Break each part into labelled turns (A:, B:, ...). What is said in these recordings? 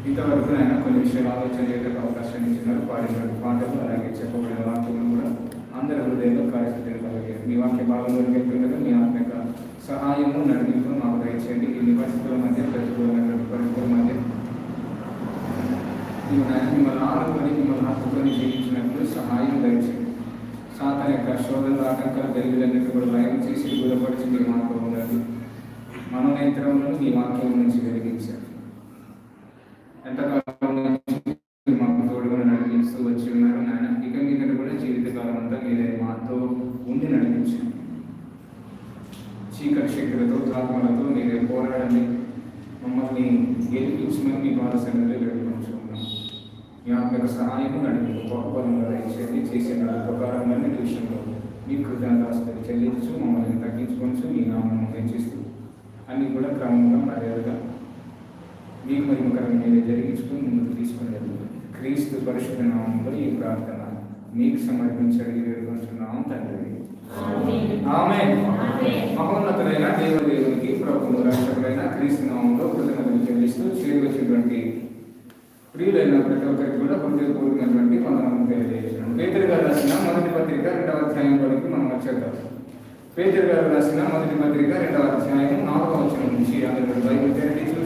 A: ఇంతవరకు ఆయన కొన్ని విషయాలు ఆలోచన చేయడానికి అవకాశం ఇచ్చినారు పాడినటువంటి పాటలు అలాగే చెప్పబడిన వాక్యం కూడా అందరి హృదయంలో కార్యసిద్ధి కలిగారు మీ వాక్య భాగంలో వెళ్తుండగా మీ ఆత్మిక సహాయము నడిపింపు మాకు దయచేయండి. ఈ నివాసితుల మధ్య ప్రతికూలమైనటువంటి పరిస్థితుల మధ్య మిమ్మల్ని ఆడుకొని మిమ్మల్ని హత్తుకొని జీవించినప్పుడు సహాయం దయచేయండి. సాతన యొక్క శోధనలు ఆటంకాలు గలిగిలన్నిటి కూడా లయం చేసి గురపరిచి మీ మాకు ఉండాలి మనోనేత్రములను మీ వాక్యం నుంచి వెలిగించారు ఎంతకాలం నుంచి మాకు తోడుగా నడిపిస్తూ వచ్చి ఉన్నారు నాయన ఇక మీద కూడా జీవితకాలం అంతా మీరే మాతో ఉండి నడిపించండి చీకటి శక్తులతో ఆత్మలతో మీరే పోరాడండి మమ్మల్ని గెలిపించమని మీ బాలసంలో వేడుకుంటున్నాం మీ ఆత్మక సహాయము నడిపి గొప్పలంగా దయచేసి చేసిన ఉపకారాలన్నీ విషయంలో మీ కృతజ్ఞతలు చెల్లించు మమ్మల్ని తగ్గించుకొచ్చు మీ నామం హెచ్చిస్తూ అన్ని కూడా క్రమంగా మర్యాదగా మీకు మహిమకరం మీరే జరిగించుకుని ముందుకు తీసుకుని క్రీస్తు పరిశుద్ధ నామంలో ఈ ప్రార్థన. మీకు సమర్పించడి వేడుకుంటున్నాము తండ్రి. ఆమె మహోన్నతులైన దేవదేవునికి ప్రభువు రక్షకులైన క్రీస్తు నామంలో కృతజ్ఞతలు చెల్లిస్తూ చేరువచ్చినటువంటి ప్రియులైన ప్రతి ఒక్కరికి కూడా హృదయపూర్వకమైనటువంటి వందనం తెలియజేస్తున్నాం. పేదరు గారు రాసిన మొదటి పత్రిక రెండవ అధ్యాయం వరకు మనం వచ్చేద్దాం. పేదరు గారు రాసిన మొదటి పత్రిక రెండవ అధ్యాయం నాలుగవ వచనం నుంచి అందరూ బైబిల్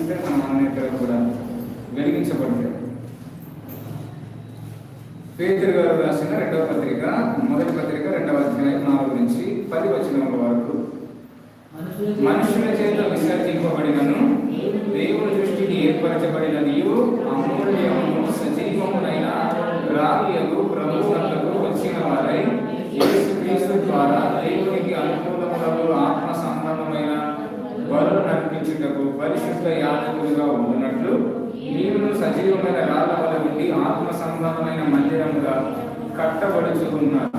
A: తెరటి చూస్తే మన అన్నింటిలో కూడా వెలిగించబడతాయి పేదరు గారు రాసిన రెండవ పత్రిక మొదటి పత్రిక రెండవ అధ్యాయం నాలుగు నుంచి పది వచనముల వరకు. మనుషుల చేత విసర్జింపబడినను దేవుని దృష్టికి ఏర్పరచబడిన నీవు అమూల్యము సజీవమునైన రాలియకు ప్రభువులకు వచ్చిన వారై యేసుక్రీస్తు ద్వారా దేవునికి అనుకూలములకు ఆత్మ సంబంధమైన బలు నడిపించుటకు పరిశుద్ధ యాజకులుగా ఉన్నట్లు నీవును సజీవమైన రాళ్ళ వల్ల నుండి ఆత్మ సంబంధమైన మందిరముగా కట్టబడుచుకున్నారు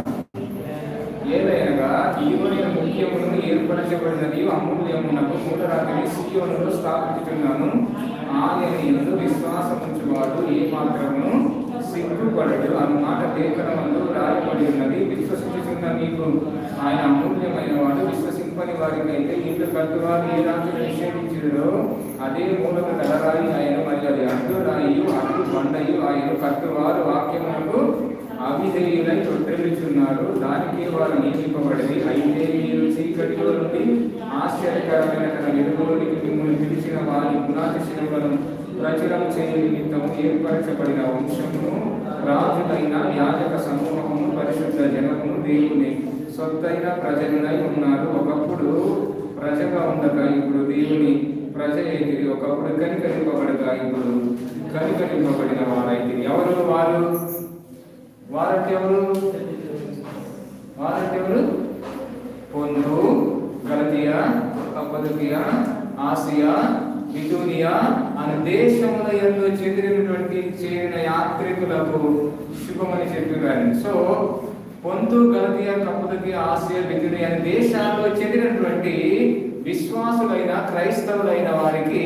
A: ఏదైనా ఏదైనగా ఈవైన ముఖ్యములను ఏర్పరచబడినది అమూల్యమునకు మూటరాత్రి సియోనులో స్థాపించుతున్నాను ఆయన ఎందు విశ్వాసముంచువాడు ఏ మాత్రమును సిగ్గుపడడు. అన్నమాట లేఖనమందు రాయబడి ఉన్నది. విశ్వసించుతున్న నీకు ఆయన అమూల్యమైన వాడు విశ్వసి వారికి అయితే ఇంట్లో కట్టువారు ఏ రాజు నిషేధించడో అదే మూలక కలరాయి ఆయన. మరి అది అడ్డు రాయి అడ్డు బండయు ఆయన కట్టువారు వాక్యములకు అవిధేయులై తొట్టెలుచున్నారు దానికి వారు నియమింపబడింది అయితే మీరు చీకటిలో నుండి ఆశ్చర్యకరమైన తన వెలుగులోనికి మిమ్మల్ని పిలిచిన వారి గుణాతిశయములను ప్రచురం చేయని నిమిత్తము ఏర్పరచబడిన వంశమును రాజులైన యాజక సమూహము పరిశుద్ధ జనమును దేవుని సొత్తైన ప్రజలై ఉన్నారు ఒకప్పుడు ప్రజగా ఉండగా ఇప్పుడు దేవుని ప్రజ అయితే ఒకప్పుడు కనికరింపబడగా ఇప్పుడు కనికరింపబడిన వారైతే ఎవరు వారు? వారంటే ఎవరు వారంటే ఎవరు పొందు గలతియా కప్పదకియా ఆసియా బితూనియా అనే దేశముల ఎందు చెందినటువంటి చేరిన యాత్రికులకు శుభమని చెప్పి so Pontus Galatia Cappadocia Asia Bithynia అనే దేశాల్లో చెందినటువంటి విశ్వాసులైన క్రైస్తవులైన వారికి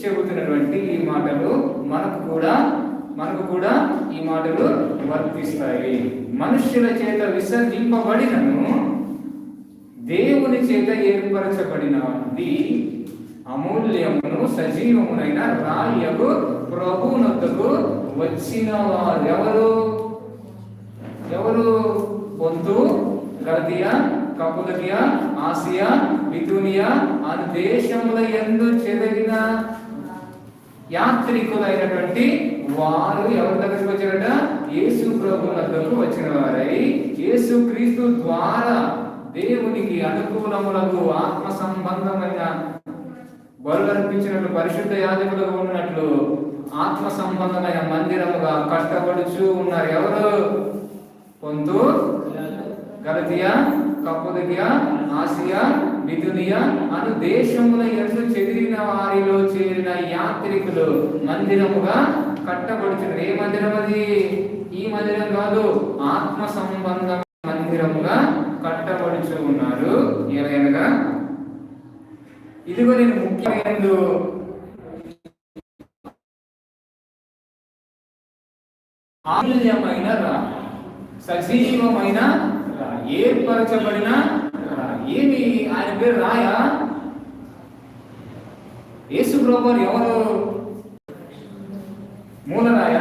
A: చెబుతున్నటువంటి ఈ మాటలు మనకు కూడా మనకు కూడా ఈ మాటలు వర్తిస్తాయి. మనుష్యుల చేత విసర్జింపబడినను దేవుని చేత ఏర్పరచబడినది. అమూల్యమును సజీవమునైన రాయకు ప్రభునొద్దకు వచ్చిన వారెవరో? ఎవరు? పొంతు పొందు కపులకియా ఆసియా మిథునియా అను దేశముల ఎందు చెదగిన యాత్రికులైనటువంటి వారు ఎవరి దగ్గరికి వచ్చారట? యేసు ప్రభు వద్దకు వచ్చిన వారై. యేసు క్రీస్తు ద్వారా దేవునికి అనుకూలములకు ఆత్మ సంబంధమైన బరులు అనిపించినట్లు పరిశుద్ధ యాజకులుగా ఉన్నట్లు ఆత్మ సంబంధమైన మందిరముగా కట్టబడుచు ఉన్నారు. ఎవరు? పొందు గలతియా కప్పదకియా ఆసియా మిథునియా అను దేశముల ఎరుసు చెదిరిన వారిలో చేరిన యాత్రికులు మందిరముగా కట్టబడుచున్నారు. ఏ మందిరం అది? ఈ మందిరం కాదు ఆత్మ సంబంధ మందిరముగా కట్టబడుచు ఉన్నారు. ఏమైనగా? ఇదిగో నేను ముఖ్యమైన ఆమూల్యమైన రా సజీవమైన ఏర్పరచబడిన ఏమి? ఆయన పేరు రాయా? యేసు ప్రభువారు ఎవరు? మూలరాయ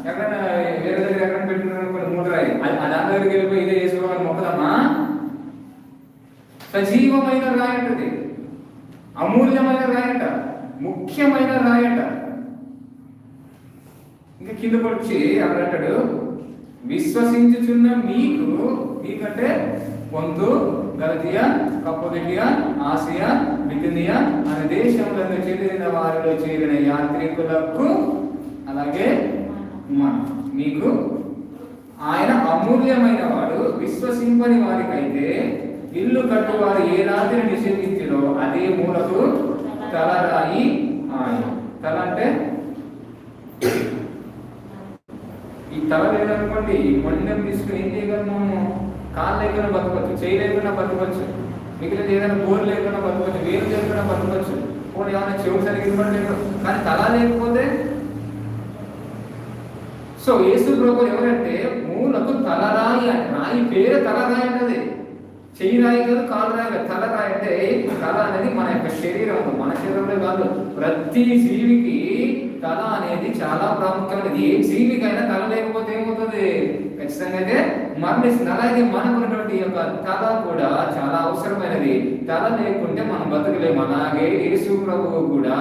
A: ఎక్కడైనా వేరే దగ్గర ఎక్కడ పెట్టుకున్నారు కొన్ని మూలరాయి అది ఆ దాని దగ్గరికి వెళ్ళిపోయి ఇదే చేసుకోవాలి మొక్కదమ్మా సజీవమైన రాయంటది అమూల్యమైన రాయట ముఖ్యమైన రాయట ఇంకా కింద వచ్చి అక్కడ అంటాడు విశ్వసించుచున్న మీకు మీకంటే పొందు గలతియా కప్పుదిటియా ఆసియా బిథునియా అనే దేశంలో చెందిన వారిలో చేరిన యాత్రికులకు అలాగే మన మీకు ఆయన అమూల్యమైన వాడు విశ్వసింపని వారికైతే ఇల్లు కట్టువారు ఏ రాత్రి నిషేధించినో అదే మూలకు తలరాయి ఆయన. తల అంటే ఈ తల లేదనుకోండి ఈ మొండెం తీసుకుని ఏం చేయగలము కాళ్ళు లేకుండా బతకవచ్చు చేయి లేకుండా బతకవచ్చు మిగిలిన ఏదైనా బోర్ లేకుండా బతకవచ్చు వేలు లేకుండా బతకవచ్చు. పోనీ ఏమైనా చెవు సరిగ్గా ఇవ్వట్లేదు కానీ తల లేకపోతే? సో యేసు ప్రభు ఎవరంటే మూలకు తలరాయి అని రాయి పేరు తలరాయి అన్నది. చెయ్యి రాయి కాదు కాలు రాయి కాదు. తలరాయి అంటే తల అనేది మన యొక్క శరీరం మన శరీరంలో కాదు. ప్రతి జీవికి తల అనేది చాలా ప్రాముఖ్యమైనది. ఏ జీవికైనా తల లేకపోతే ఏమవుతుంది? ఖచ్చితంగా అయితే మరణిస్తుంది అలాగే మనకున్నటువంటి యొక్క తల కూడా చాలా అవసరమైనది. తల లేకుంటే మనం బతకలేము. అలాగే యేసు ప్రభువు కూడా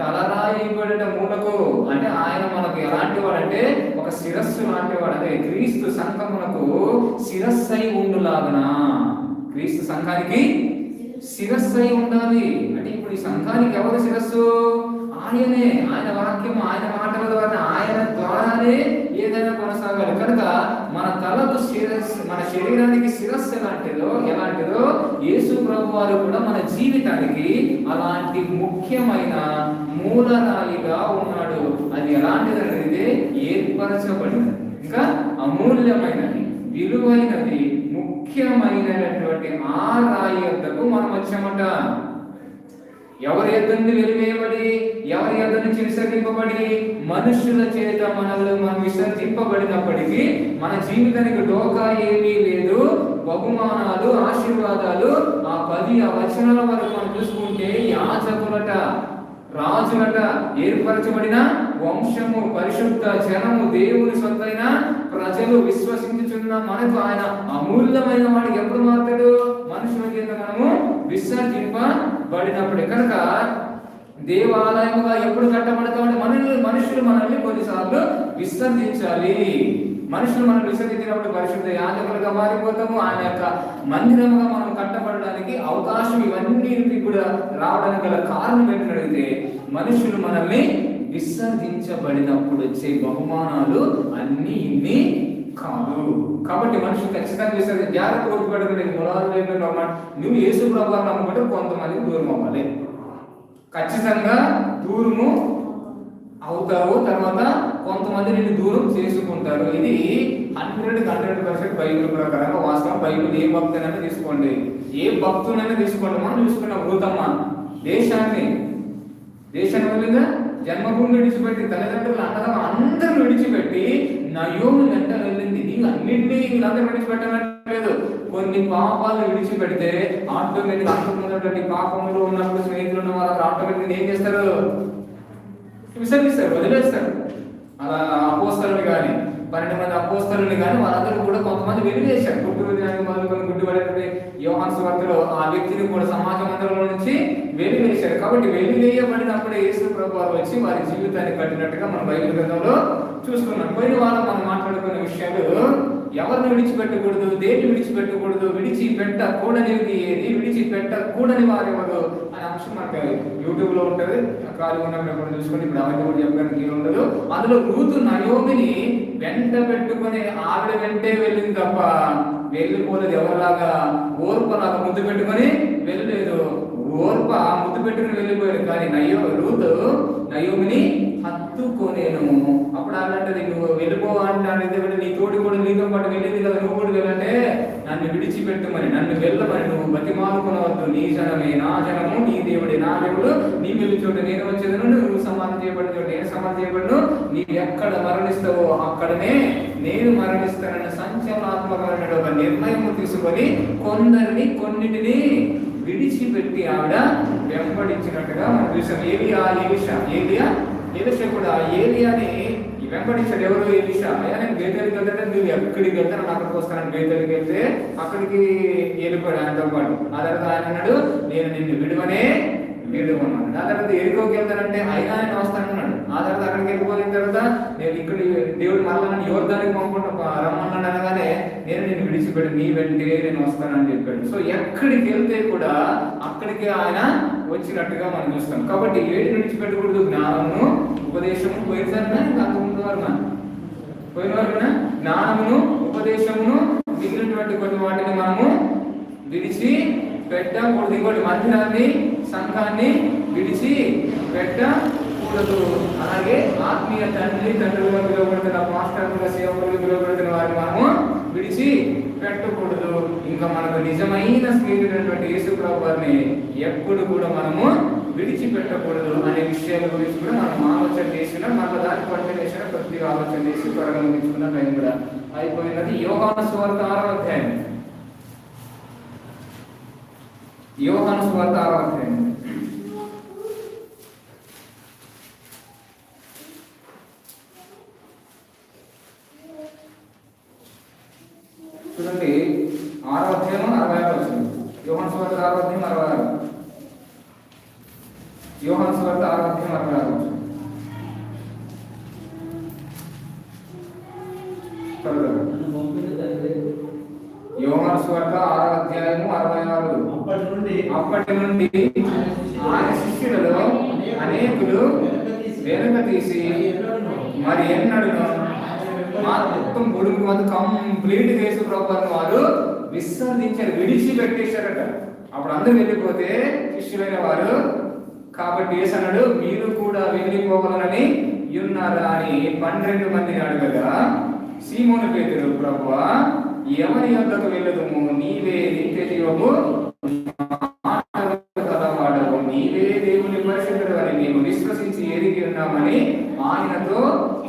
A: తలరాయబడిన మూలకు అంటే ఆయన మనకు ఎలాంటి వాడంటే ఒక శిరస్సు లాంటి వాడు అంటే క్రీస్తు సంఘమునకు శిరస్సు అయి ఉండులాగన. క్రీస్తు సంఘానికి శిరస్సు అయి ఉండాలి. అంటే ఇప్పుడు ఈ సంఘానికి ఎవరు శిరస్సు? ఆయనే ఆయన వాక్యము ఆయన మాటల ద్వారా ఆయన ద్వారానే ఏదైనా కొనసాగాలి. కనుక మన తలకు శిరస్సు మన శరీరానికి శిరస్సు ఎలాంటిదో ఎలాంటిదో యేసు ప్రభు వారు కూడా మన జీవితానికి అలాంటి ముఖ్యమైన మూలరాయిగా ఉన్నాడు. అది ఎలాంటిదనేది ఏర్పరచబడినది ఇంకా అమూల్యమైనది విలువైనది ముఖ్యమైనటువంటి ఆ రాయి యొద్దకు మనం వచ్చామట. ఎవరి యొద్ద నుండి వెలివేయబడి ఎవరి యొద్ద నుంచి విసర్జింపబడి మనుషుల చేత మనల్ని మనం విసర్జింపబడినప్పటికీ మన జీవితానికి డోకా ఏమీ లేదు. బహుమానాలు ఆశీర్వాదాలు ఆ పది ఆ వచనాల వరకు మనం చూసుకుంటే యాచకులట రాజులట ఏర్పరచబడిన వంశము పరిశుద్ధ జనము దేవుని సొంతైన ప్రజలు విశ్వసించుచున్న మనకు ఆయన అమూల్యమైన వాడికి ఎప్పుడు మారుతాడు? మనుషుల చేత మనము పడినప్పుడు. కనుక దేవాలయముగా ఎప్పుడు కట్టబడతామని మనుషులు మనుషులు మనల్ని కొన్నిసార్లు విసర్జించాలి. మనుషులు మనం విసర్జించినప్పుడు పరిశుద్ధ యాజకులుగా మారిపోతాము. ఆయన యొక్క మందిరముగా మనం కట్టబడడానికి అవకాశం ఇవన్నీ కూడా రావడానికి గల కారణం ఏంటంటే మనుషులు మనల్ని విసర్జించబడినప్పుడు వచ్చే బహుమానాలు అన్ని ఇన్ని కాదు. కాబట్టి మనుషులు ఖచ్చితంగా చేసేది జాగ్రత్త గుర్తుపెట్టుకునే లేకుండా ఏంటంటే నువ్వు యేసు ప్రభావం నమ్ముకుంటే కొంతమందికి దూరం అవ్వాలి. ఖచ్చితంగా దూరము అవుతావు తర్వాత కొంతమంది నిన్ను దూరం చేసుకుంటారు. ఇది హండ్రెడ్ హండ్రెడ్ పర్సెంట్ బైబిల్ ప్రకారంగా వాస్తవం. బైబిల్ ఏ భక్తునైనా తీసుకోండి. ఏ భక్తునైనా తీసుకోండి. మనం చూసుకున్న భూతమ్మ దేశాన్ని దేశాన్ని వదిలిందా? జన్మభూమిని విడిచిపెట్టి తల్లిదండ్రులు అన్నదమ్మ అందరూ విడిచిపెట్టి నా నయోము వెంట వెళ్ళింది. నీవు అన్నింటినీ వీళ్ళందరూ లేదు కొన్ని పాపాలు విడిచిపెడితే ఆటోమేటిక్ ఆటోమేటిక్ పాపంలో ఉన్నప్పుడు స్నేహితులు ఉన్న వాళ్ళు ఆటోమేటిక్ ఏం చేస్తారు? విసర్జిస్తారు వదిలేస్తారు. అలా అపోస్తారు కానీ పన్నెండు మంది అపోస్తలు కానీ వాళ్ళందరూ కూడా కొంతమంది వెలివేశారు. గుడ్డు వదిలినానికి మొదలుకొని గుడ్డు పడేటువంటి యోహాన్ సువార్తలో ఆ వ్యక్తిని కూడా సమాజ మందిరంలో నుంచి వెలివేశారు. కాబట్టి వెలివేయబడినప్పుడే యేసు ప్రభావం వచ్చి వారి జీవితాన్ని కట్టినట్టుగా మన బైబిల్ గ్రంథంలో చూస్తున్నాం. పోయిన వారం మనం మాట్లాడుకునే విషయాలు ఎవరిని విడిచిపెట్టకూడదు దేన్ని విడిచిపెట్టకూడదు విడిచిపెట్టకూడనిది ఏది విడిచిపెట్టకూడని వారెవరు అనే అంశం మనకి యూట్యూబ్లో ఉంటది. ఖాళీ ఉన్నప్పుడు ఎక్కడ చూసుకొని ఇప్పుడు అవన్నీ కూడా చెప్పడానికి ఏమి ఉండదు. అందులో రూతు నయోమిని వెంట పెట్టుకొని ఆవిడ వెంటే వెళ్ళింది తప్ప వెళ్ళిపోలేదు. ఎవరిలాగా ఓర్పలాగా ముందు పెట్టుకొని వెళ్ళలేదు. ఓర్ప ముద్దు పెట్టుకుని వెళ్ళిపోయాడు. కానీ నయో రూతు నయోమిని హత్తుకోనేను. అప్పుడు అలాంటిది నువ్వు వెళ్ళిపో అంటాను నీ తోటి కూడా నీతో పాటు వెళ్ళింది కదా నువ్వు కూడా వెళ్ళంటే నన్ను విడిచిపెట్టుమని నన్ను వెళ్ళమని నువ్వు బతిమాలుకునవద్దు. నీ జనమే నా జనము నీ దేవుడే నా దేవుడు నీ వెళ్ళి చోట. నేను వచ్చేదను నువ్వు సమాధి చేయబడిన చోట. నేను సమాధి చేయబడను నీవు ఎక్కడ మరణిస్తావో అక్కడనే నేను మరణిస్తానన్న సంచలనాత్మకమైన ఒక నిర్ణయం తీసుకొని కొందరిని కొన్నిటిని విడిచిపెట్టి ఆవిడ వెంబడించినట్టుగా మనం చూసాం ఏలియా ఏలిషా ఏలియా? ఎలిషా కూడా ఏలియాని వెంబడించాడు ఎవరు? ఎలిషా అయ్యా నేను బేదరికి వెళ్తే నువ్వు ఎక్కడికి వెళ్తే నేను అక్కడికి వస్తానని బేదరికి వెళ్తే అక్కడికి వెళ్ళిపోయాడు ఆయనతో పాటు. ఆ తర్వాత ఆయన అన్నాడు నేను నిన్ను విడువనే విడువన్నాడు ఆ తర్వాత ఎరుకోకి వెళ్తానంటే అయినా నేను వస్తానన్నాడు. ఆ తర్వాత అక్కడికి వెళ్ళిపోయిన తర్వాత నేను ఇక్కడ దేవుడు మరలా నన్ను దానికి పంపుకుంటా రమ్మన్నాడు అనగానే నేను నేను విడిచిపెట్టి నీ వెంటే నేను వస్తానని చెప్పాడు. సో ఎక్కడికి వెళ్తే కూడా అక్కడికి ఆయన వచ్చినట్టుగా మనం చూస్తాం. కాబట్టి ఏడు విడిచిపెట్టకూడదు. జ్ఞానమును ఉపదేశము పోయిన అంతకుముందు వారు పోయిన వారు జ్ఞానమును ఉపదేశమును మిగిలినటువంటి కొన్ని వాటిని మనము విడిచి పెట్టకూడదు. ఇంకోటి మందిరాన్ని సంఘాన్ని విడిచి భక్తులు అలాగే ఆత్మీయ తండ్రి తండ్రులుగా పిలువబడుతున్న మాస్టర్లుగా సేవకులుగా పిలువబడుతున్న వారిని మనము విడిచి పెట్టకూడదు. ఇంకా మనకు నిజమైన స్నేహితుడైనటువంటి యేసు ప్రభుని ఎప్పుడు కూడా మనము విడిచిపెట్టకూడదు అనే విషయాల గురించి కూడా మనం ఆలోచన చేసిన మళ్ళీ దాని పట్ల చేసిన కొద్దిగా ఆలోచన చేసి త్వరగా ముగించుకున్న టైం కూడా అయిపోయినది. యోగాన స్వార్థ ఆరో అధ్యాయం. యోగాను స్వార్థ ఆరో అధ్యాయం చూడండి ఆరో అధ్యాయం అరవై ఆరు వచ్చింది యోహాన్ స్వార్థ ఆరో అధ్యాయం అరవై ఆరు యోహాన్ స్వార్థ ఆరో అధ్యాయం అరవై ఆరు వచ్చింది యోహాను స్వార్థ ఆరో అధ్యాయము అరవై ఆరు.
B: అప్పటి నుండి
A: అప్పటి నుండి ఆయన శిష్యులలో అనేకులు వెనుక తీసి మరి ఎన్నడును మొత్తం బుడుగు మంది కంప్లీట్ యేసు ప్రభువారిని వారు విసర్జించారు విడిచిపెట్టేశారట అప్పుడు అందరూ వెళ్ళిపోతే శిష్యులైన వారు కాబట్టి యేసు అన్నాడు మీరు కూడా వెళ్ళిపోవాలని ఉన్నారా అని పన్నెండు మందిని అడగగా సీమోను పేతురు ప్రభు ఎవరి యొక్కకు వెళ్ళదుము? నీవే నిత్య జీవము కలవాడవు నీవే దేవుని పరిశుద్ధుడు అని మేము విశ్వసించి ఎరిగి ఉన్నామని ఆయనతో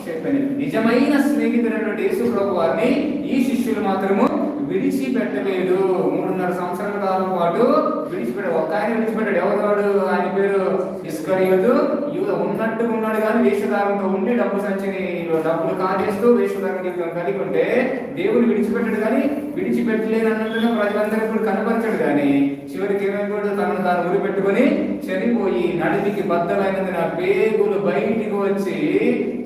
A: చెప్పాను. నిజమైన స్నేహితుడైన యేసు ప్రభు వారిని ఈ శిష్యులు మాత్రము విడిచిపెట్టలేదు. మూడున్నర సంవత్సరాల కాలం పాటు విడిచిపెట్టాడు ఒక ఆయన విడిచిపెట్టాడు. ఎవరు ఆయన పేరు ఇస్కరియదు యూద ఉన్నట్టు ఉన్నాడు కానీ వేషధారంతో ఉండి డబ్బు సంచిని డబ్బులు కాజేస్తూ వేషధారణ కలిగి ఉంటే దేవుడు విడిచిపెట్టాడు కానీ విడిచిపెట్టలేదు అన్నట్టుగా ప్రజలందరూ ఇప్పుడు కనపరచడు కానీ చివరికి ఏమైపోయాడు తనను తాను ఉరి పెట్టుకొని చనిపోయి నడిమికి నా పేగులు బయటికి వచ్చి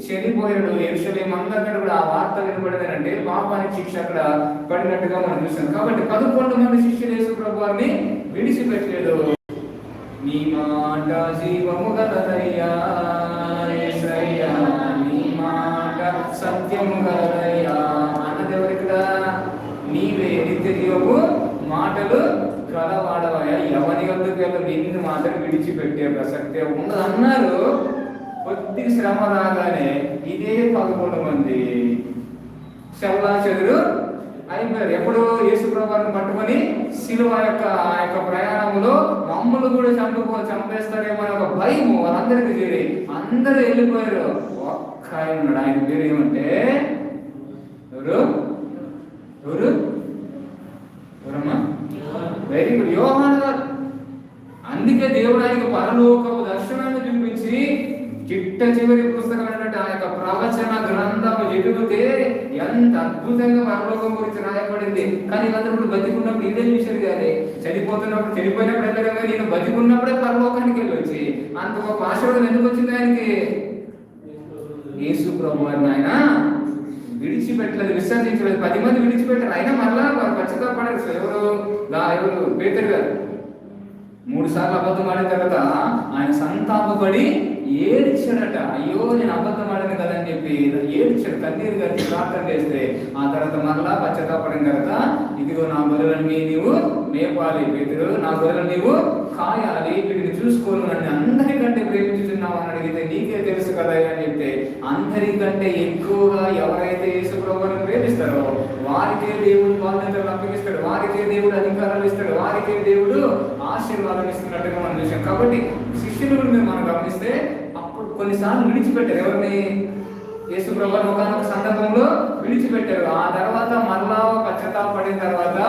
A: చనిపోయాడు. ఎరుసలేం అందరికీ కూడా ఆ వార్త వినబడిందంటే పాపానికి శిక్ష అక్కడ పడినట్టుగా మనం చూసాం. కాబట్టి పదకొండు మంది శిష్యులు యేసు ప్రభు వారిని విడిచిపెట్టలేదు. నీ మాట జీవము గలదయ్యా నీ మాట సత్యము గలదయ్యా. నీవే మాటలు కలవాడవయ ఎవరి వద్దకు వెళ్ళి నిన్ను మాత్రం విడిచిపెట్టే ప్రసక్తే ఉండదన్నారు కొద్ది శ్రమ రాగానే ఇదే పదకొండు మంది శవలా చెదురు అయిపోయారు. ఎప్పుడు యేసు పట్టుకొని శిలువ యొక్క ఆ యొక్క ప్రయాణంలో మమ్మల్ని కూడా చంపుకో చంపేస్తారేమో అనే ఒక భయం వాళ్ళందరికీ చేరి అందరూ వెళ్ళిపోయారు. ఒక్క ఆయన ఉన్నాడు. ఆయన పేరు ఏమంటే ఎవరు? ఎవరు? Very good. యోహాన్ గారు అందుకే దేవుడు ఆయనకు పరలోకపు దర్శనాన్ని చూపించి చిట్ట చివరి పుస్తకం అన్నట్టు ఆ యొక్క ప్రవచన గ్రంథం ఎదుగుతే ఎంత అద్భుతంగా పరలోకం గురించి రాయబడింది. కానీ వీళ్ళందరూ బతికున్నప్పుడు ఇదే చూశారు కానీ చనిపోతున్నప్పుడు చనిపోయినప్పుడు వెళ్ళడం కానీ నేను బతికున్నప్పుడే పరలోకానికి వెళ్ళొచ్చి అంత గొప్ప ఆశీర్వాదం ఎందుకు వచ్చింది ఆయనకి? యేసు ప్రభు అని ఆయన విడిచిపెట్టలేదు విసర్జించలేదు పది మంది విడిచిపెట్టారు. అయినా మళ్ళా వారు పశ్చాత్తాపడారు ఎవరు లా ఎవరు? పేతరు గారు. మూడు సార్లు అబద్ధం ఆడిన తర్వాత ఆయన సంతాపపడి ఏడ్చాడట అయ్యో నేను అబద్ధం ఆడాను కదని చెప్పి ఏడ్చాడు. కన్నీరు కట్టి ప్రార్థన చేస్తే ఆ తర్వాత మరలా పశ్చాత్తాపడిన కనుక ఇదిగో నా గొర్రెలని నీవు మేపాలి పేతురు నా గొర్రెలు నీవు కాయాలి. వీటిని చూసుకోను నన్ను అందరికంటే ప్రేమించుతున్నావు అని అడిగితే నీకే తెలుసు కదా అని చెప్తే అందరికంటే ఎక్కువగా ఎవరైతే యేసుప్రభువుని ప్రేమిస్తారో వారికే దేవుడు బాధ్యతలు అప్పగిస్తాడు వారికే దేవుడు అధికారాలు ఇస్తాడు వారికే దేవుడు ఆశీర్వాదం ఇస్తున్నట్టుగా మనం చూసాం. కాబట్టి శిష్యులు మీరు మనం గమనిస్తే కొన్నిసార్లు విడిచిపెట్టారు. ఎవరిని యేసు ప్రభు ఒకనొక సందర్భంలో విడిచిపెట్టారు. ఆ తర్వాత మళ్ళా పశ్చాత్తాపడిన తర్వాత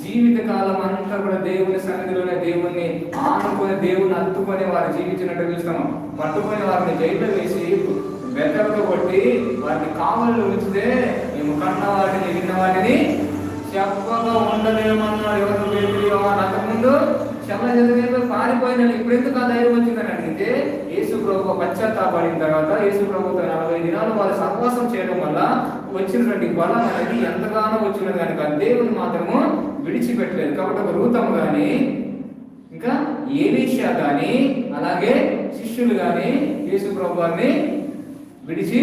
A: జీవిత కాలం అంతా కూడా దేవుని సన్నిధిలోనే దేవుణ్ణి ఆనుకొని దేవుని అత్తుకొని వారు జీవించినట్టు చూస్తాము పట్టుకొని వారిని జైల్లో వేసి బెత్తలతో కొట్టి వారిని కావల్లో ఉంచితే మేము కన్న వాటిని విన్న వాటిని చెప్పగా ఉండలేమన్నాడు ఎవరు అంతకుముందు చెల్ల చదివేదో పారిపోయిన ఇప్పుడు ఎందుకు ఆ ధైర్యం వచ్చిందని అడిగితే యేసు ప్రభు పశ్చాత్తాపడిన తర్వాత యేసు ప్రభుతో నలభై దినాలు వారు సహవాసం చేయడం వల్ల వచ్చినటువంటి బలం అనేది ఎంతగానో వచ్చినది కనుక దేవుని మాత్రము విడిచిపెట్టలేదు. కాబట్టి ఒక రూతం కానీ ఇంకా ఏలీషా కానీ అలాగే శిష్యులు కానీ యేసు ప్రభు వారిని విడిచి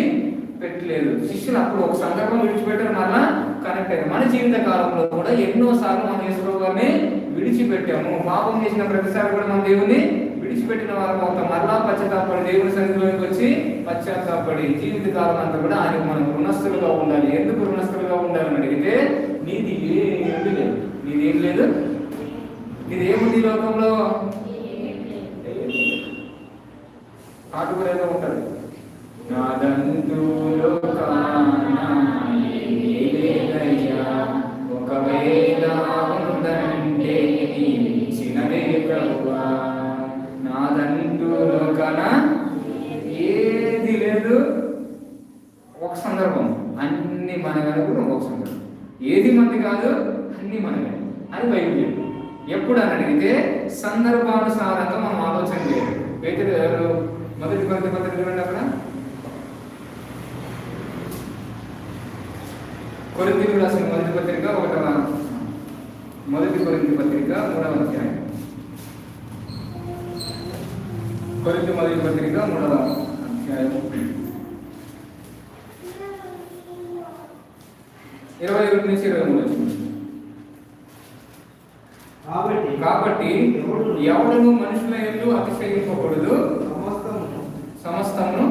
A: పెట్టలేదు శిష్యులు అప్పుడు ఒక సందర్భం విడిచిపెట్టడం మళ్ళా కనెక్ట్ అయ్యారు. మన జీవిత కాలంలో కూడా ఎన్నో సార్లు మన యేసు ప్రభు గారిని విడిచిపెట్టాము. పాపం చేసిన ప్రతిసారి కూడా మన దేవుని విడిచిపెట్టిన వారు అవుతాం మరలా పశ్చాత్తాపడి దేవుని సన్నిధిలోకి వచ్చి పశ్చాత్తాపడి జీవిత కాలం అంతా కూడా ఆయనకు మనం రుణస్థులుగా ఉండాలి. ఎందుకు రుణస్థులుగా ఉండాలని అడిగితే నీది ఏమి లేదు. నీది ఏం లేదు. నీది ఏముంది లోకంలో? పాట ఉంటుంది. ఏది మంది కాదు అన్ని మనమే. అని బైబిల్ ఎప్పుడు అని అడిగితే సందర్భానుసారంగా మనం ఆలోచన చేయాలి. పేదలు ఎవరు మొదటి కొంత పత్రిక చూడండి అక్కడ. కొరింది రాసిన మొదటి పత్రిక ఒకటవ మొదటి కొరింది పత్రిక మూడవ అధ్యాయం. కొరింది మొదటి పత్రిక మూడవ అధ్యాయం ఇరవై ఒకటి నుంచి ఇరవై మూడు
B: కాబట్టి
A: కాబట్టి ఎవడను మనుషుల ఎందు అతిశయింపకూడదు.
B: సమస్తము
A: సమస్తమును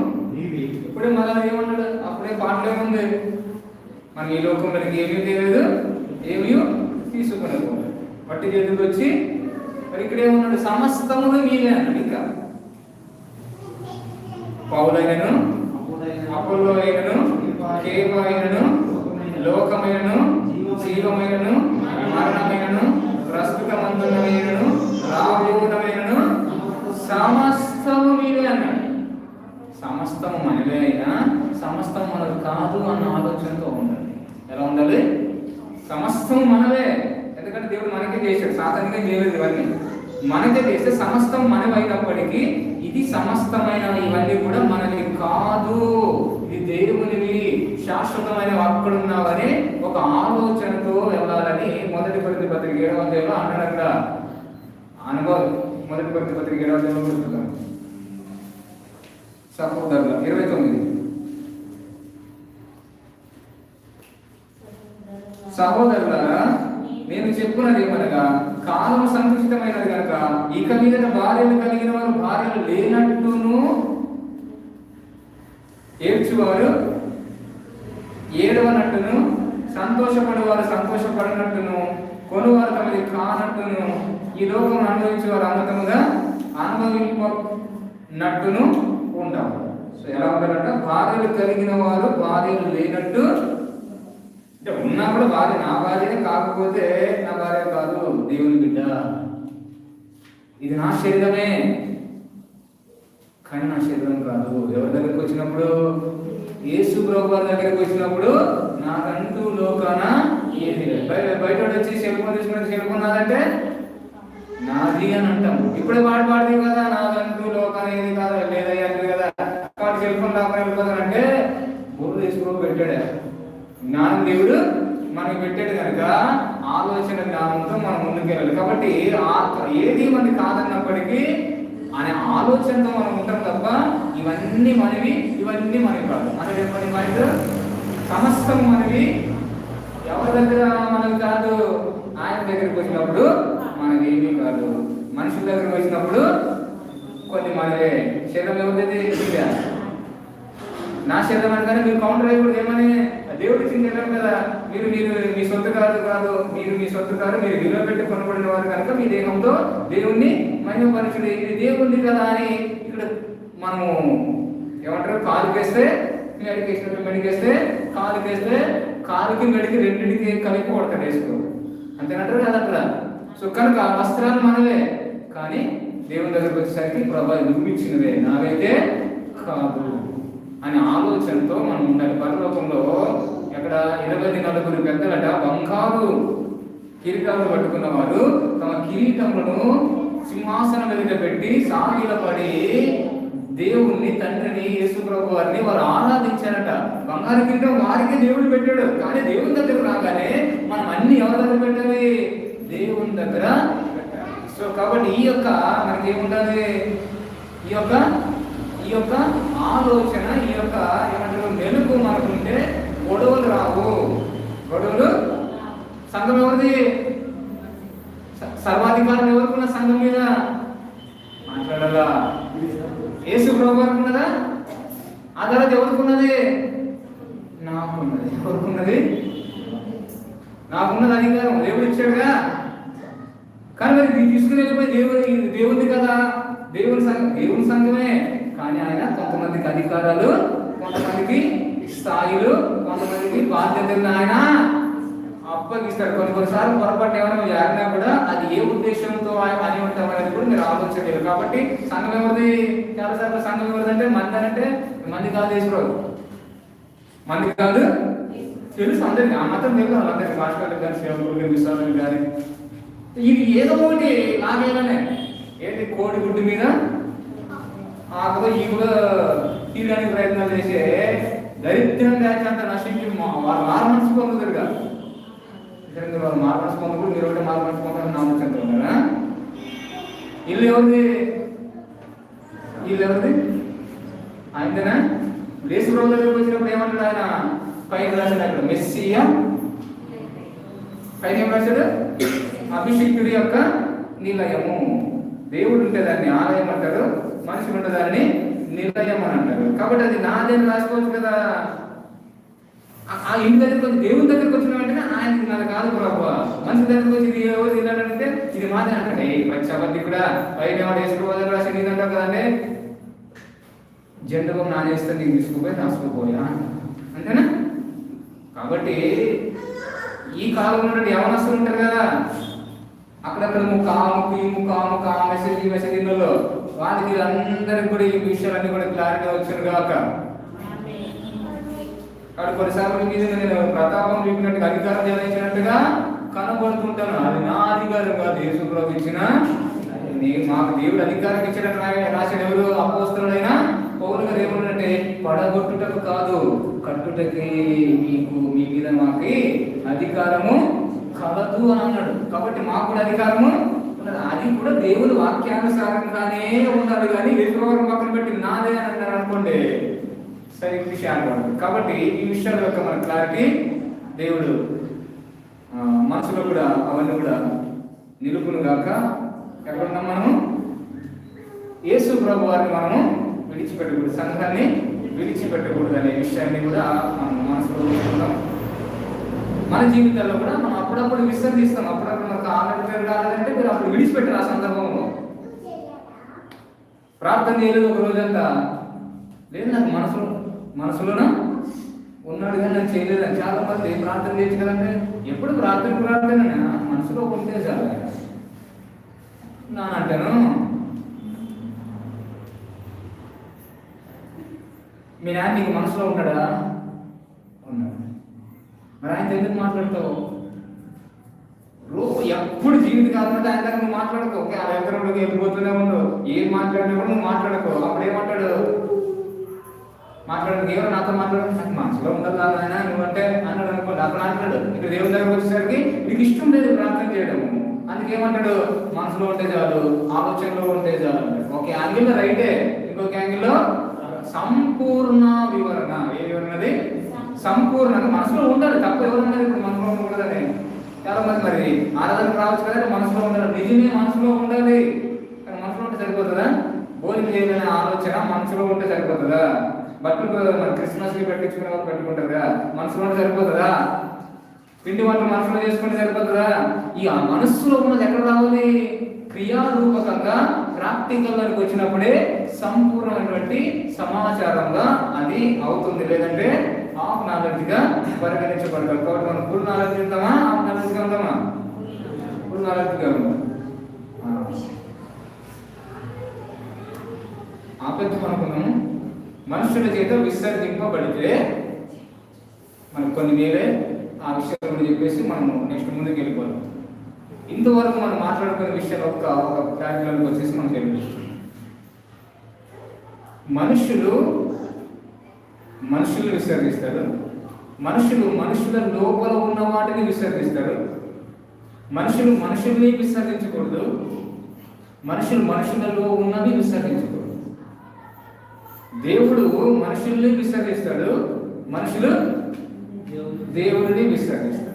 A: ఇప్పుడే మళ్ళా ఏమన్నాడు? అప్పుడే పాటలు ఏముంది? మనం ఈ లోకంలో ఏమీ తెలియదు. ఏమీ తీసుకునేది పట్టి చేతికి వచ్చి మరి ఇక్కడ ఏమన్నాడు? సమస్తమును మీరే అన్నాడు ఇంకా. పౌలైనను అపోలో అయినను కేవైనను లోకమైనను జీవమైనను మరణమైనను ప్రస్తుతమంతునమైనను రాబోనమైనను సమస్తము మీరే అన్నాడు. సమస్తము మనవే అయినా సమస్తం మనది కాదు అన్న ఆలోచనతో ఉండాలి ఎలా ఉండాలి? సమస్తం మనవే. ఎందుకంటే దేవుడు మనకే చేశాడు. సాధారణంగా చేయలేదు ఇవన్నీ. మనకే చేస్తే సమస్తం మనమైనప్పటికీ ఇది సమస్తమైన ఇవన్నీ కూడా మనవి కాదు. ఇది దేవునివి శాశ్వతమైన అక్కడున్నావని ఒక ఆలోచనతో వెళ్ళాలని మొదటి ప్రతి పత్రిక ఏడవ అధ్యాయంలో అన్నాడంట అనుభవం. మొదటి ప్రతి పత్రిక ఏడవ అధ్యాయంలో సహోదరుల ఇరవై తొమ్మిది. సహోదరులారా నేను చెప్పున్నది ఏమనగా కాలం సంకుచితమైనది కనుక ఇక మీద భార్యలు కలిగిన వారు భార్యలు లేనట్టును ఏడ్చువారు? ఏడవనట్టును సంతోషపడేవారు సంతోషపడినట్టును కొనువారు తమది కానట్టును ఈ లోకం అనుభవించేవారు అమృతముగా అనుభవింపనట్టును ఉంటాం సో ఎలా ఉంటారంటే భార్యలు కలిగిన వారు భార్యలు లేనట్టు అంటే ఉన్నా కూడా భార్య నా భార్యనే కాకపోతే నా భార్య కాదు దేవుని బిడ్డ. ఇది నా శరీరమే. కానీ నా శరీరం కాదు. ఎవరి దగ్గరికి వచ్చినప్పుడు? యేసు ప్రభు వారి దగ్గరికి వచ్చినప్పుడు నాకంటూ లోకాన ఏది బయట బయట వచ్చి సెల్ ఫోన్ తీసుకుని నాదంటే నాది అని అంటాం ఇప్పుడే పాట పాడింది కదా నాదంటూ లోకాన ఏది కాదు లేదయ్యా అంటుంది కదా. కాబట్టి సెల్ ఫోన్ లాగా వెళ్ళిపోతానంటే తీసుకో పెట్టాడు. జ్ఞానం దేవుడు మనకి పెట్టాడు కనుక ఆలోచన జ్ఞానంతో మనం ముందుకెళ్ళాలి. కాబట్టి ఏది మనకి కాదన్నప్పటికీ అనే ఆలోచనతో మనం ఉంటాం తప్ప ఇవన్నీ మనవి ఇవన్నీ మనవి కాదు. మనవి ఎవరి మైండ్ సమస్తం మనవి. ఎవరి దగ్గర మనకు కాదు? ఆయన దగ్గరికి వచ్చినప్పుడు మనకి ఏమీ కాదు. మనుషుల దగ్గరికి వచ్చినప్పుడు కొన్ని మనవే. శరీరం ఎవరిది నా శరీరం అనగానే మీరు కౌంటర్ అయ్యకూడదు. ఏమని? దేవుడు ఇచ్చిన కదా. మీరు మీరు మీ సొత్తు కాదు కాదు. మీరు మీ సొత్తు కాదు. మీరు విలువ పెట్టి కొనబడిన వారు కనుక మీ దేహంతో దేవుణ్ణి మహిమపరచుడు. ఇది దేవుంది కదా అని ఇక్కడ మనము ఏమంటారు? కాలు కేస్తే మెడికి మెడికేస్తే కాలు కేస్తే కాలుకి మెడికి రెండింటికి కలిపి కొడతాడు వేసుకో అంతేనంటారు కదా అక్కడ? సో కనుక ఆ వస్త్రాలు మనవే. కానీ దేవుని దగ్గరకు వచ్చేసరికి ప్రభా నువ్వు ఇచ్చినవే. నావైతే కాదు. అనే ఆలోచనతో మనం ఉండాలి. పరలోకంలో ఇక్కడ ఇరవై నలుగురు పెద్దలట బంగారు కిరీటాలు పట్టుకున్న వారు తమ కిరీటములను సింహాసనం మీద పెట్టి సాగిల పడి దేవుణ్ణి తండ్రిని యేసుప్రభు వారిని వారు ఆరాధించారట. బంగారు కిరీటం వారికి దేవుడు పెట్టాడు. కానీ దేవుని దగ్గర రాగానే మనం అన్ని ఎవరి దగ్గర పెట్టాలి? దేవుని దగ్గర పెట్టాలి. సో కాబట్టి ఈ యొక్క మనకి ఏముండాలి ఈ యొక్క ఈ యొక్క ఆలోచన ఈ యొక్క ఏమంటారు మెలుపు మనకు ఉంటే గొడవలు రావు. గొడవలు? సంఘం ఎవరిది? సర్వాధికారం ఎవరుకున్న సంఘం మీద? మాట్లాడాలా? ఏసు ప్రభు గారికి ఉన్నదా ఆ తర్వాత ఎవరుకున్నది? నాకున్నది. ఎవరుకున్నది? నాకున్నది అధికారం. దేవుడు ఇచ్చాడుగా. కానీ మరి తీసుకుని వెళ్ళిపోయి దేవుని దేవుని కదా. దేవుని సంఘం దేవుని సంఘమే. కానీ ఆయన కొంతమందికి అధికారాలు కొంతమందికి స్థాయిలు కొంతమందికి బాధ్యతలను ఆయన అప్పగిస్తాడు. కొన్ని కొన్నిసార్లు పొరపాటు ఏమైనా మీరు కూడా అది ఏ ఉద్దేశంతో ఆయన అని ఉంటాం అనేది కూడా మీరు ఆలోచించలేదు కాబట్టి సంఘం ఎవరిది? చాలాసార్లు సంఘం ఎవరిది అంటే మంది అంటే మంది కాదు తీసుకోరు మంది కాదు తెలుసు అందరికి. ఆ మాత్రం తెలుసు వాళ్ళందరికీ. మాస్టర్లకు కానీ సేవకులు విశ్వాసాలకు కానీ. ఇది ఏదో ఒకటి లాగేలానే ఏంటి? కోడి గుడ్డు మీద ఆకులో ఈ కూడా తీయడానికి ప్రయత్నాలు చేసే దరిద్రం దాచి అంత నశించి వాళ్ళు మారు మనసు కదా. వాళ్ళు మారు మనసు మీరు ఒకటి మారు పొందాలని నా ఆలోచనతో ఇల్లు ఎవరిది? ఇల్లు ఎవరిది? ఆయనదేనా? లేసు రోజు దగ్గరకు వచ్చినప్పుడు ఏమంటాడు ఆయన? పైన రాశాడు అక్కడ మెస్సియా? పైన ఏం రాశాడు? అభిషిక్తుడి యొక్క నిలయము. దేవుడు ఉంటే దాన్ని ఆలయం అంటారు మనుషులు ఉంటే నిర్ణయం అని అంటారు కాబట్టి అది నాదేని రాసుకోవచ్చు కదా? ఆ- ఇంటి దగ్గరికి వచ్చి దేవుని దగ్గరికి వచ్చిన వెంటనే ఆయనకి నాది కాదు ప్రభు. మనిషి దగ్గరికి వచ్చి ఇది ఎవరు తినాలంటే ఇది మాదే అంటే పచ్చబద్ది కూడా పైన ఏమో వేసుకోవాలి రాసి నీదంటావు కదంటే జెండకం నానేస్తే నీకు తీసుకుపోయి రాసుకుపోయా అంతేనా? కాబట్టి ఈ కాలంలో నుండి యవనస్తులు ఉంటారు కదా? అక్కడక్కడ ముఖాము ఆ ఈ ముక్క ఆ మెసేజ్ ఈ మెసేజ్ ఇళ్ళలో వాళ్ళకి అందరికి కూడా ఈ విషయాలన్నీ కూడా క్లారిటీ వచ్చారు కాక కాబట్టి కొన్నిసార్లు మీద నేను ప్రతాపం చూపినట్టుగా అధికారం చెల్లించినట్టుగా కనబడుతుంటాను. అది నా అధికారం కాదు యేసుప్రభు ఇచ్చిన. మాకు దేవుడు అధికారం ఇచ్చినట్టు రాసిన ఎవరు? అపోస్తులైనా పౌరులు గారు పడగొట్టుటకు కాదు కట్టుటకి మీకు మీ మీద మాకి అధికారము కలదు అని అన్నాడు. కాబట్టి మాకు కూడా అధికారము ఉన్నది. అది కూడా దేవుని వాక్యానుసారంగానే ఉండాలి కానీ విశ్వవరం పక్కన పెట్టి నాదే అని అన్నారు అనుకోండి సరే విషయాలు కాబట్టి ఈ విషయాల యొక్క మన క్లారిటీ దేవుడు మనసులో కూడా అవన్నీ కూడా నిలుపును గాక ఎక్కడున్నాం మనం మనము? యేసు ప్రభు వారిని మనము విడిచిపెట్టకూడదు. సంఘాన్ని విడిచిపెట్టకూడదు అనే విషయాన్ని కూడా మనం మనసులో ఉంచుకుందాం మన జీవితాల్లో కూడా మనం అప్పుడప్పుడు విసర్జిస్తాం అప్పుడప్పుడు నాకు ఆనంద పేరు కావాలంటే మీరు అప్పుడు విడిచిపెట్టారు ఆ సందర్భంలో. ప్రార్థన చేయలేదు ఒక రోజంతా. లేదు నాకు మనసులో మనసులోన? ఉన్నాడు కానీ నాకు చేయలేదని చాలా మంది ప్రార్థన చేయొచ్చు కదంటే ఎప్పుడు ప్రార్థన ప్రార్థన మనసులో ఉంటే చాలు నానంటాను మీ నాన్న నీకు మనసులో ఉన్నాడా? ఉన్నాడు. మరి ఆయన ఎందుకు మాట్లాడతావు? రోజు ఎప్పుడు జీవిత కాలంలో ఆయన దగ్గర నువ్వు మాట్లాడకు. ఓకే ఆ దగ్గరలోకి వెళ్ళిపోతూనే ఉండు ఏం మాట్లాడినా కూడా నువ్వు మాట్లాడకు. అప్పుడు ఏమంటాడు మాట్లాడడానికి ఎవరు నాతో మాట్లాడు నాకు మనసులో ఉండదు ఆయన నువ్వంటే అన్నాడు అనుకోండి అప్పుడు అంటాడు ఇక్కడ దేవుని దగ్గర వచ్చేసరికి నీకు ఇష్టం లేదు ప్రార్థన చేయడం. అందుకేమంటాడు మనసులో ఉంటే చాలు ఆలోచనలో ఉంటే చాలు. ఒక యాంగిల్ రైటే. ఇంకొక యాంగిల్లో సంపూర్ణ వివరణ. ఏ వివరణది సంపూర్ణంగా మనసులో ఉండాలి. తప్ప ఎవరున్నది ఇప్పుడు మనసులో ఉండదని చాలా మంది మరి ఆరాధన రావచ్చు కదా మనసులో ఉండాలి. నిజమే మనసులో ఉండాలి. కానీ మనసులో ఉంటే సరిపోతుందా? భోజనం చేయాలనే ఆలోచన మనసులో ఉంటే సరిపోతుందా? బట్టలు మన క్రిస్మస్కి పెట్టించుకునే వాళ్ళు పెట్టుకుంటారు కదా మనసులో ఉంటే సరిపోతుందా? పిండి వంటలు మనసులో చేసుకుంటే సరిపోతుందా? ఈ ఆ మనస్సులో ఉన్నది ఎక్కడ రావాలి? క్రియారూపకంగా ప్రాక్టికల్ వచ్చినప్పుడే సంపూర్ణమైనటువంటి సమాచారంగా అది అవుతుంది. లేదంటే హాఫ్ నాలెడ్జ్గా పరిగణించబడతారు కాబట్టి మనం ఫుల్ నాలెడ్జ్ ఉందామా హాఫ్ నాలెడ్జ్గా ఉందామా ఫుల్ నాలెడ్జ్గా ఉందాం ఆ. ఆపేద్దాం అనుకున్నాము మనుషుల చేత విసర్జింపబడితే మనకు కొన్ని వేరే ఆ విషయాలు గురించి చెప్పేసి మనం నెక్స్ట్ ముందుకు వెళ్ళిపోదాం. ఇంతవరకు మనం మాట్లాడుకునే విషయాలు ఒక ఒక ప్లాట్ఫామ్కి వచ్చేసి మనం తెలియదు మనుషులు మనుషులు విసర్జిస్తారు. మనుషులు మనుషుల లోపల ఉన్న వాటిని విసర్జిస్తారు. మనుషులు మనుషుల్ని విసర్జించకూడదు. మనుషులు మనుషులలో ఉన్నవి విసర్జించకూడదు. దేవుడు మనుషుల్ని విసర్జిస్తాడు. మనుషులు దేవుడిని విసర్జిస్తాడు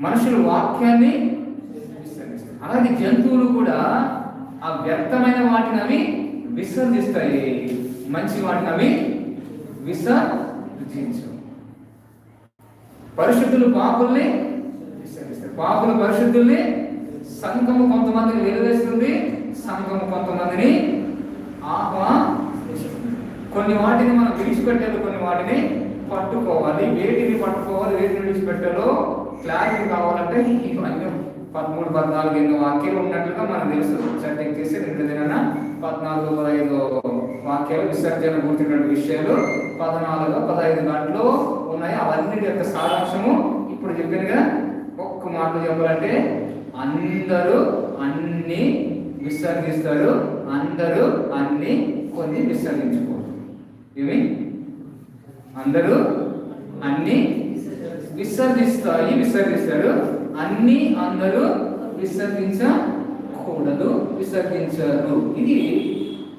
A: మనుషులు వాక్యాన్ని విసర్జిస్తారు. అలాగే జంతువులు కూడా ఆ వ్యర్థమైన వాటిని అవి విసర్జిస్తాయి. మంచి వాటిని అవి విసర్జించు పరిశుద్ధులు పాపుల్ని విసర్జిస్తారు పాపుల పరిశుద్ధుల్ని సంఘము కొంతమందిని వెలువేస్తుంది సంఘము కొంతమందిని ఆత్మ కొన్ని వాటిని మనం విడిచిపెట్టాలి కొన్ని వాటిని పట్టుకోవాలి. వేటిని పట్టుకోవాలి వేటిని విడిచిపెట్టాలో క్లారిటీ కావాలంటే ఇవన్నీ పదమూడు పద్నాలుగు ఎన్నో వాక్యాలు ఉన్నట్లుగా మనకు తెలుసు. ఒకసారి చెక్ చేసి రెండు దిన పద్నాలుగు పదహైదు వాక్యాలు విసర్జన గుర్తున్నటువంటి విషయాలు పద్నాలుగు పదహైదు గంటలు ఉన్నాయి. అవన్నిటి యొక్క సారాంశము ఇప్పుడు చెప్పినగా ఒక్క మాటలు చెప్పాలంటే అందరూ అన్ని విసర్జిస్తారు. అందరూ అన్ని కొన్ని విసర్జించుకోరు. ఇవి అందరూ అన్ని విసర్జిస్తాయి విసర్జిస్తారు. అన్ని అందరూ విసర్జించకూడదు విసర్జించరు. ఇది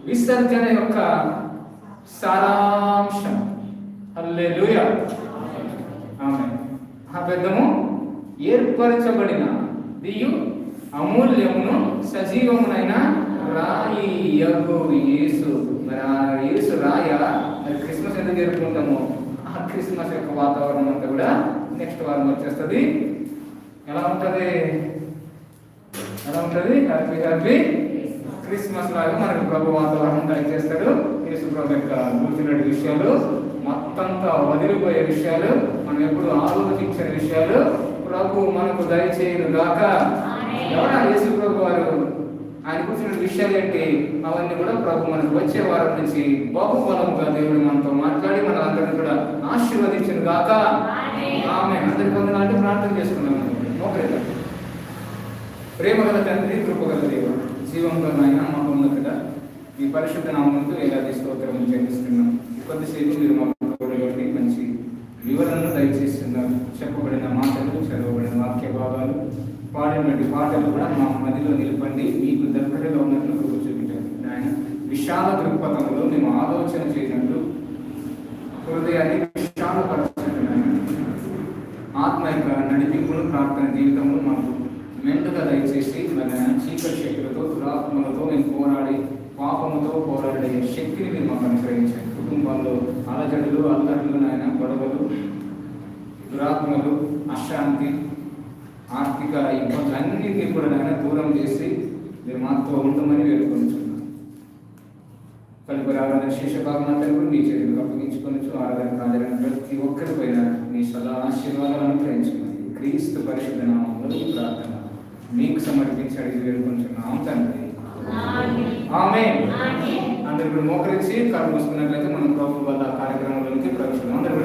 A: విసర్జన యొక్క సారాంశం. హల్లెలూయా. ఆమె ఆ పెద్దము ఏర్పరచబడిన దియు అమూల్యమును సజీవమునైన రాయి యగు యేసు. మరి ఆ యేసు రాయ మరి క్రిస్మస్ ఎందుకు జరుపుకుంటాము ఆ క్రిస్మస్ యొక్క వాతావరణం అంతా కూడా నెక్స్ట్ వారం వచ్చేస్తుంది. ఎలా ఉంటుంది? ఎలా ఉంటుంది? హ్యాపీ హ్యాపీ క్రిస్మస్ లాగా మనకు ప్రభు వాతావరణం కలిగి చేస్తాడు. యేసు ప్రభు యొక్క గుర్తున్న విషయాలు మొత్తంతో వదిలిపోయే విషయాలు మనం ఎప్పుడు ఆలోచించిన విషయాలు. ప్రభు మనకు దయచేయను గాక ఎవరా యేసు ప్రభు వారు ఆయన కూర్చున్న విషయాలు ఏంటి? అవన్నీ కూడా ప్రభు మనకు వచ్చే వారం నుంచి బహుబలముగా దేవుడు మనతో మాట్లాడి మన అందరిని కూడా ఆశీర్వదించిన గాక ఆమె అందరి ప్రార్థన చేసుకున్నాం ఒకరిద్దరు ప్రేమ గల తండ్రి కృపగల దేవ జీవంలో నాయన మహోన్నతుడ మీ పరిశుద్ధ నామంతో ఎలా స్తోత్రం చెల్లిస్తున్నాం. కొద్దిసేపు మీరు మాకు మంచి వివరణను దయచేస్తున్నారు చెప్పబడిన మాటలు చదవబడిన వాక్య భాగాలు పాడినటువంటి పాటలు కూడా మా మదిలో నిలపండి. మీకు దగ్గరలో ఉన్నట్లు కృప చూపించండి. ఆయన విశాల దృక్పథంలో మేము ఆలోచన చేయనట్లు హృదయాన్ని విశాలపరచండి యొక్క నడిపింపును ప్రార్థన జీవితంలో మాకు మెండుగా దయచేసి మన చీకటి శక్తులతో దురాత్మలతో మేము పోరాడి పాపముతో పోరాడే శక్తిని మీరు మాకు అనుగ్రహించండి. కుటుంబాల్లో అలజడులు అల్లర్లు నాయన గొడవలు దురాత్మలు అశాంతి ఆర్థిక ఇబ్బందులన్నింటినీ కూడా నాయన దూరం చేసి మీరు మాతో ఉండమని వేడుకుంటున్నాం కలుపురి ఆరాధన శేష భాగం కూడా మీ చేతులకు అప్పగించుకొని ఆరాధన కాదని ప్రతి ఒక్కరిపైన మీ సలహా ఆశీర్వాదాలను అనుగ్రహించుకోండి క్రీస్తు పరిశుద్ధ నామంలో ప్రార్థన మీకు సమర్పించి అడిగి వేడుకుంటున్నాం తండ్రి. ఆమె అందరు కూడా మోకరించి కళ్ళు మూసుకున్నట్లయితే మనం ప్రభు వల్ల కార్యక్రమంలోనికి ప్రవేశం అందరూ కూడా